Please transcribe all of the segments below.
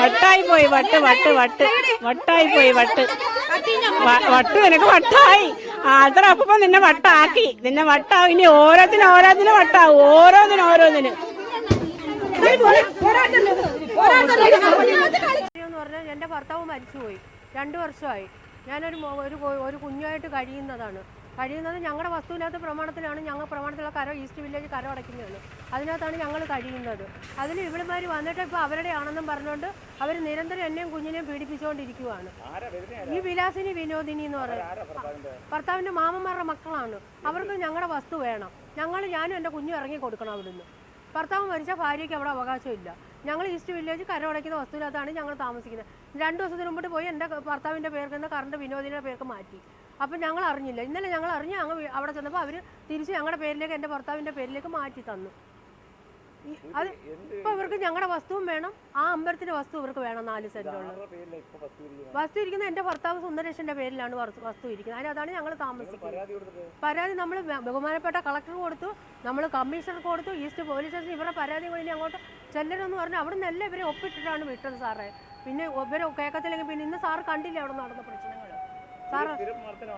വട്ടായി പോയി വട്ട് വട്ട് വട്ട്. വട്ടായി പോയി വട്ട്. വട്ടു നിനക്ക് വട്ടായി. അത്ര അപ്പം നിന്നെ വട്ടാക്കി. നിന്നെ വട്ടാവും. ഇനി ഓരോത്തിനും ഓരോത്തിനും വട്ടാവും. ഓരോന്നിനും ഓരോന്നിനും. എന്ന് പറഞ്ഞാൽ ഭർത്താവ് മരിച്ചുപോയി. രണ്ടു വർഷമായി. ഞാനൊരു ഒരു ഒരു കുഞ്ഞായിട്ട് കഴിയുന്നതാണ്. കഴിയുന്നത് ഞങ്ങളുടെ വസ്തുവിനകത്ത് പ്രമാണത്തിലാണ് ഞങ്ങൾ പ്രമാണത്തിലുള്ള കര ഈസ്റ്റ് വില്ലേജ് കരം അടയ്ക്കുന്നതെന്ന് അതിനകത്താണ് ഞങ്ങൾ കഴിയുന്നത്. അതിൽ ഇവിടെമാർ വന്നിട്ട് ഇപ്പോൾ അവരുടെ ആണെന്നും പറഞ്ഞുകൊണ്ട് അവർ നിരന്തരം എന്നെയും കുഞ്ഞിനെയും പീഡിപ്പിച്ചുകൊണ്ടിരിക്കുവാണ് ഈ വിലാസിനി വിനോദിനി എന്ന് പറയുന്നത് ഭർത്താവിന്റെ? മാമന്മാരുടെ മക്കളാണ്. അവർക്ക് ഞങ്ങളുടെ വസ്തു വേണം. ഞങ്ങൾ ഞാനും എന്റെ കുഞ്ഞും ഇറങ്ങി കൊടുക്കണം അവിടുന്ന്. ഭർത്താവ് മരിച്ച ഭാര്യയ്ക്ക് അവിടെ അവകാശമില്ല. ഞങ്ങൾ ഈസ്റ്റ് വില്ലേജ് കരമടയ്ക്കുന്ന വസ്തുവിനകത്താണ് ഞങ്ങൾ താമസിക്കുന്നത്. രണ്ട് ദിവസത്തിന് മുമ്പോട്ട് പോയി എന്റെ ഭർത്താവിന്റെ പേർക്ക് നിന്ന് കറണ്ട് വിനോദിനിയുടെ പേർക്ക് മാറ്റി. അപ്പം ഞങ്ങൾ അറിഞ്ഞില്ല ഇന്നലെ ഞങ്ങൾ അറിഞ്ഞ് ഞങ്ങൾ അവിടെ ചെന്നപ്പോൾ അവർ തിരിച്ച് ഞങ്ങളുടെ പേരിലേക്ക് എന്റെ ഭർത്താവിന്റെ പേരിലേക്ക് മാറ്റി തന്നു. അത് ഇപ്പൊ ഇവർക്ക് ഞങ്ങളുടെ വസ്തുവും വേണം. ആ അമ്പലത്തിന്റെ വസ്തു ഇവർക്ക് വേണം നാല് സെന്റുള്ള വസ്തു ഇരിക്കുന്നത്? എന്റെ ഭർത്താവ് സുന്ദരേശന്റെ പേരിലാണ് വസ്തു ഇരിക്കുന്നത്. അതാണ് ഞങ്ങൾ താമസിക്കുന്നത്. പരാതി നമ്മൾ ബഹുമാനപ്പെട്ട കളക്ടർ കൊടുത്തു നമ്മൾ കമ്മീഷണർ കൊടുത്തു ഈസ്റ്റ് പോലീസ് സ്റ്റേഷൻ ഇവരുടെ പരാതി കൂടി ഇനി അങ്ങോട്ട് ചെല്ലണമെന്ന് പറഞ്ഞു. അവിടെ നിന്നല്ല ഇവരെ ഒപ്പിട്ടിട്ടാണ് വിട്ടത് സാറേ. പിന്നെ ഇവരെ കേൾക്കത്തില്ലെങ്കിൽ പിന്നെ ഇന്ന് സാർ കണ്ടില്ല അവിടെ നടന്ന സാറ്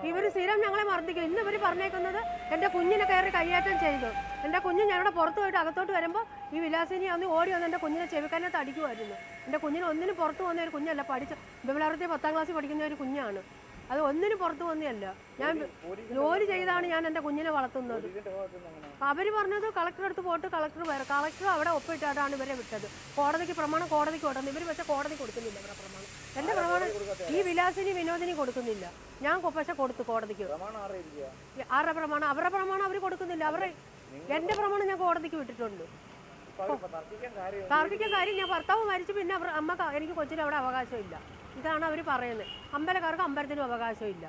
ഇവർ സ്ഥിരം ഞങ്ങളെ മർദ്ദിക്കും. ഇന്ന് ഇവർ പറഞ്ഞേക്കുന്നത് എന്റെ കുഞ്ഞിനെ കയറി കൈയേറ്റം ചെയ്തു. എന്റെ കുഞ്ഞ് ഞങ്ങളുടെ പുറത്ത് പോയിട്ട് അകത്തോട്ട് വരുമ്പോൾ ഈ വിലാസിനി അന്ന് ഓടി വന്ന് എന്റെ കുഞ്ഞിനെ ചെവിക്കാനകത്ത് അടിക്കുമായിരുന്നു എന്റെ കുഞ്ഞിന് ഒന്നിനും പുറത്ത് പോകുന്ന ഒരു കുഞ്ഞല്ല പഠിച്ച വിമലാർത്തി പത്താം ക്ലാസ്സിൽ പഠിക്കുന്ന ഒരു കുഞ്ഞാണ്. അത് ഒന്നിനും പുറത്തു വന്നതല്ല ഞാൻ ജോലി ചെയ്താണ് ഞാൻ എന്റെ കുഞ്ഞിനെ വളർത്തുന്നത്. അവർ പറഞ്ഞത് കളക്ടർ അടുത്ത് പോയിട്ട് കളക്ടർ വരെ കളക്ടർ അവിടെ ഒപ്പിട്ടാണ് ഇവരെ വിട്ടത്. കോടതിക്ക് പ്രമാണം കോടതിക്ക് കൊടുക്കുന്നത് ഇവർ പക്ഷെ കോടതി കൊടുക്കുന്നില്ല ഇവരുടെ പ്രമാണം. എന്റെ പ്രമാണം ഈ വിലാസിനി വിനോദിനി കൊടുക്കുന്നില്ല. ഞാൻ പക്ഷെ കൊടുത്തു കോടതിക്ക്. ആരുടെ പ്രമാണം? അവരുടെ പ്രമാണം അവർ കൊടുക്കുന്നില്ല. അവരുടെ എന്റെ പ്രമാണം ഞാൻ കോടതിക്ക് വിട്ടിട്ടുണ്ട്. തർക്കിക്കാൻ കാര്യം ഞാൻ ഭർത്താവ് മരിച്ചു. പിന്നെ അവർ അമ്മ എനിക്ക് കൊച്ചിന് അവിടെ അവകാശമില്ല. ഇതാണ് അവർ പറയുന്നത്. അമ്പലക്കാർക്ക് അമ്പലത്തിനും അവകാശമില്ല.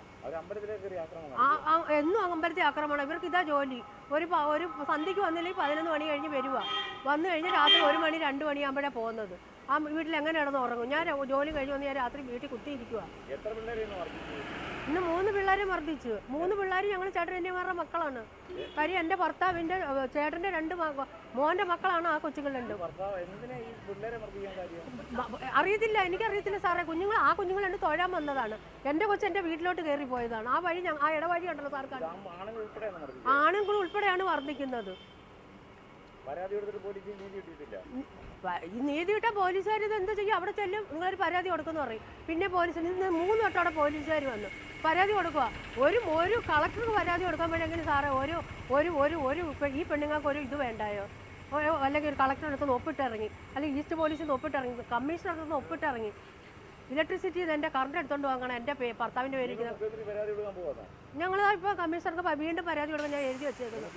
ആ എന്നും അമ്പലത്തിൽ ആക്രമണം. ഇവർക്ക് ഇതാ ജോലി. ഒരു ഒരു സന്ധ്യക്ക് വന്നില്ലെങ്കിൽ പതിനൊന്ന് മണി കഴിഞ്ഞ് വരുക വന്നു കഴിഞ്ഞ് രാത്രി ഒരു മണി രണ്ട് മണിയാകുമ്പോഴേ പോകുന്നത്. ആ വീട്ടിൽ എങ്ങനെ കിടന്ന് ഉറങ്ങും. ഞാൻ ജോലി കഴിഞ്ഞ് വന്ന് ഞാൻ രാത്രി വീട്ടിൽ കുത്തിയിരിക്കുക ഇന്ന് മൂന്ന് പിള്ളേരെ മർദ്ദിച്ചു മൂന്ന് പിള്ളേർ ഞങ്ങൾ ചേട്ടന്റെ മക്കളാണ്. കാര്യം എന്റെ ഭർത്താവിന്റെ ചേട്ടന്റെ രണ്ട് മോന്റെ മക്കളാണ് ആ കൊച്ചുങ്ങളുണ്ട് അറിയത്തില്ല എനിക്കറിയത്തില്ല സാറേ. കുഞ്ഞുങ്ങൾ ആ കുഞ്ഞുങ്ങൾ രണ്ട് തൊഴാൻ വന്നതാണ്. എന്റെ കൊച്ചു എന്റെ വീട്ടിലോട്ട് കയറി പോയതാണ്. ആ വഴി ആ ഇടവഴി ഉണ്ടല്ലോ സാർ കണ്ടു ആണുങ്ങൾ ഉൾപ്പെടെയാണ് വർദ്ധിക്കുന്നത്. ഈ നീതി കിട്ടാൻ പോലീസുകാർ ഇത് എന്താ ചെയ്യും? അവിടെ ചെല്ലും നിങ്ങളൊരു പരാതി കൊടുക്കുമെന്ന് പറയും. പിന്നെ പോലീസിൽ നിന്ന് മൂന്ന് വട്ടം അവിടെ പോലീസുകാർ വന്നു. പരാതി കൊടുക്കുക ഒരു ഒരു കളക്ടർക്ക് പരാതി കൊടുക്കാൻ വേണമെങ്കിൽ സാറേ ഒരു ഒരു ഒരു ഒരു ഈ പെണ്ണുങ്ങൾക്ക് ഒരു ഇത് വേണ്ടായോ? അല്ലെങ്കിൽ ഒരു കളക്ടർ അടുത്ത് ഒപ്പിട്ടിറങ്ങി. അല്ലെങ്കിൽ ഈസ്റ്റ് പോലീസിൽ നിന്ന് ഒപ്പിട്ടിറങ്ങി. കമ്മീഷണർ അടുത്ത് ഒപ്പിട്ടിറങ്ങി. ഇലക്ട്രിസിറ്റി എന്റെ കറണ്ട് എടുത്തോണ്ട് വാങ്ങണം എന്റെ ഭർത്താവിന്റെ പേര് ഞങ്ങൾ ഇപ്പോൾ കമ്മീഷണർക്ക് വീണ്ടും പരാതി കൊടുക്കാൻ ഞാൻ എഴുതി വെച്ചേക്കുന്നു.